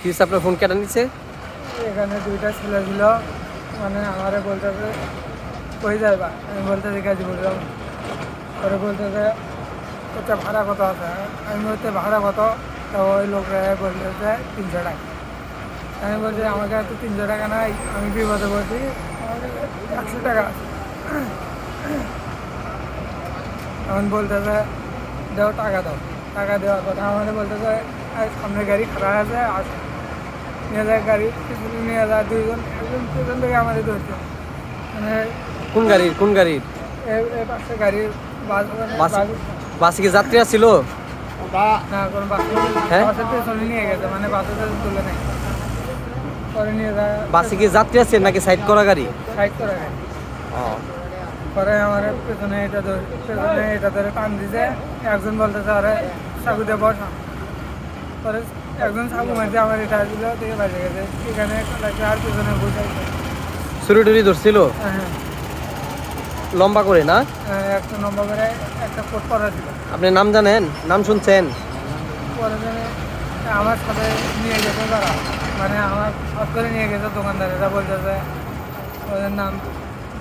হয়েছে আপনার ফোন কেটে নিচ্ছে? এখানে দুইটা ছেলে ছিল মানে আমারে বলতেছে কই যাইবা? আমি বলতেছি গাজীপুর যাব পরে বলতেছে ওটা ভাড়া কত আছে? আমি বলতে, ভাড়া কত? তো ওই লোকরা বলতেছে তিনশো টাকা। আমি বলছি, আমাকে তো তিনশো টাকা নাই, আমি বিপদে বলছি একশো টাকা এখন বলতেছে দাও টাকা দাও। টাকা দেওয়ার কথা আমাদের বলতেছে "এই সামনে গাড়ি খারাপ আছে, আসো। নিয়ে যায় গাড়ি পিছনে নিয়ে যায় দুইজন একজন পিছন থেকে আমাদের ধরছে মানে কোন গাড়ির কোন গাড়ির? এ- এ পাশে গাড়ি বাস মানে বাস কি যাত্রীরা ছিল না কোনো বাস হ্যাঁ? বাসের পেছনে নিয়ে গেছে মানে বাসে তো তুলে নেই পরে নিয়ে যায়। বাসে কি যাত্রী আছে নাকি সাইড করা গাড়ি? সাইড করে গাড়ি। পরে আমার পেছনে এটা ধরে পেছনে এটা ধরে টান দিছে। একজন বলতেছে আরে চাকু বসা। পরে একজন চাকু মারছে আমার এটা দিল থেকে বাজে গেছে। এখানে আর পেছনে বসে আছে। চুরি টুরি ধরছিল? হ্যাঁ লম্বা করে না? হ্যাঁ, একটা নম্বর করে একটা কোট করা ছিল। আপনি নাম জানেন? নাম শুনছেন? পরে আমার সাথে নিয়ে গেছে তারা। মানে আমার হাত করে নিয়ে গেছে দোকানদারেরা বলতেছে ওদের নাম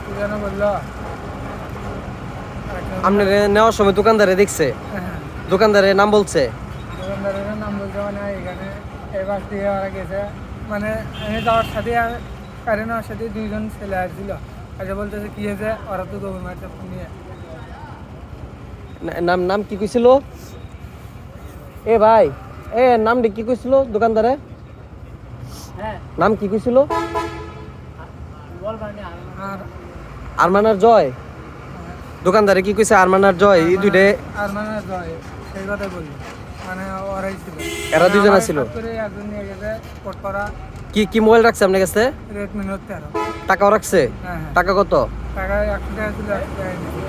কি যেন বলল? আপনি নেওয়ার সময় দোকানদারে দেখছে। হ্যাঁ। দোকানদারের নাম বলছে? দোকানদারের নাম বলতে মানে এখানে এই বাস দিয়ে ওরা গেছে। মানে আমি যাওয়ার সাথে কারে নেওয়ার সাথে দুইজন ছেলে আসছিল। আচ্ছা বলতেছে কি হয়েছে? ওরা তো দৌড় মারছে ফোন নিয়ে নাম নাম কি কইছিল? এ ভাই এ নামটা কি কইছিল দোকানদারে? হ্যাঁ। নাম কি কইছিল? আর আরমানার জয়। দোকানদারে কি কইছে? আরমানার জয় এই দুইটা আর মানে জয় সেই কথাই বলি মানে ওরাই ছিল? এরা দুজন করা। কি কি মোবাইল রাখছে আপনার কাছে? রেডমি নোট তেরো। টাকাও রাখছে? হ্যাঁ হ্যাঁ। টাকা কত? টাকা একশো টাকা ছিল একশো টাকা নিয়েছে।